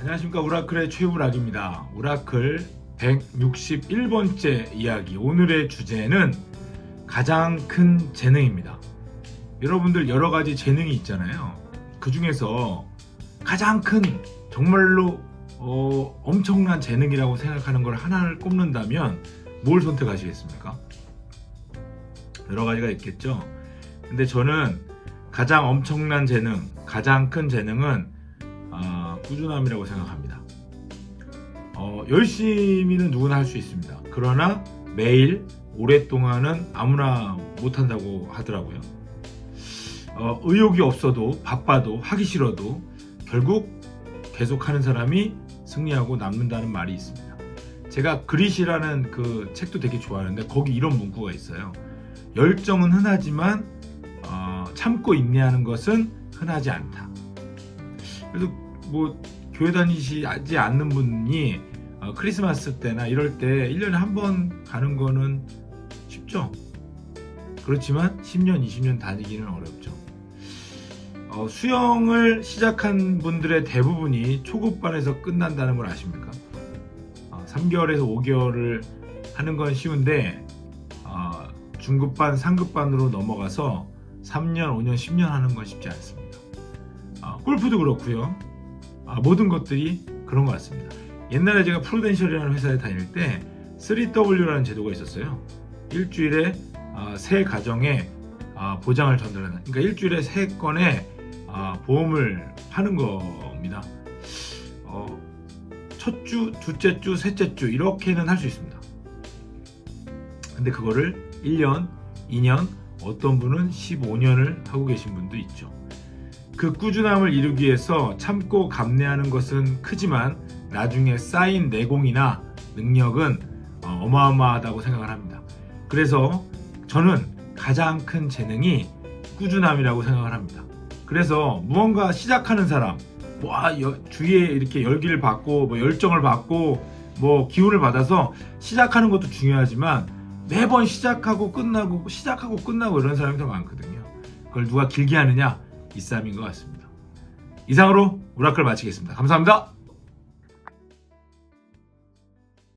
안녕하십니까 우라클의 최우락입니다. 우라클 161번째 이야기 오늘의 주제는 가장 큰 재능입니다. 여러분들 여러 가지 재능이 있잖아요. 그 중에서 가장 큰 정말로 어, 엄청난 재능이라고 생각하는 걸 하나를 꼽는다면 뭘 선택하시겠습니까? 여러 가지가 있겠죠. 근데 저는 가장 엄청난 재능, 가장 큰 재능은 아, 꾸준함이라고 생각합니다. 어, 열심히는 누구나 할 수 있습니다. 그러나 매일 오랫동안은 아무나 못한다고 하더라고요. 어, 의욕이 없어도 바빠도 하기 싫어도 결국 계속 하는 사람이 승리하고 남는다는 말이 있습니다. 제가 그릿이라는 그 책도 되게 좋아하는데 거기 이런 문구가 있어요. 열정은 흔하지만 어, 참고 인내하는 것은 흔하지 않다. 그래서 뭐 교회 다니시지 않는 분이 어, 크리스마스 때나 이럴 때 1년에 한 번 가는 거는 쉽죠. 그렇지만 10년, 20년 다니기는 어렵죠. 어, 수영을 시작한 분들의 대부분이 초급반에서 끝난다는 걸 아십니까? 어, 3개월에서 5개월을 하는 건 쉬운데 어, 중급반, 상급반으로 넘어가서 3년, 5년, 10년 하는 건 쉽지 않습니다. 아, 골프도 그렇고요. 아, 모든 것들이 그런 것 같습니다. 옛날에 제가 프루덴셜이라는 회사에 다닐 때 3W라는 제도가 있었어요. 일주일에 아, 세 가정에 아, 보장을 전달하는. 그러니까 일주일에 세 건의 아, 보험을 파는 겁니다. 어, 첫 주, 둘째 주, 셋째 주 이렇게는 할 수 있습니다. 근데 그거를 1년, 2년, 어떤 분은 15년을 하고 계신 분도 있죠. 그 꾸준함을 이루기 위해서 참고 감내하는 것은 크지만 나중에 쌓인 내공이나 능력은 어, 어마어마하다고 생각을 합니다. 그래서 저는 가장 큰 재능이 꾸준함이라고 생각을 합니다. 그래서 무언가 시작하는 사람, 뭐 아, 여- 주위에 이렇게 열기를 받고 뭐 열정을 받고 뭐 기운을 받아서 시작하는 것도 중요하지만 매번 시작하고 끝나고 시작하고 끝나고 이런 사람이 더 많거든요. 그걸 누가 길게 하느냐 이 싸움인 것 같습니다. 이상으로 우라클 마치겠습니다. 감사합니다.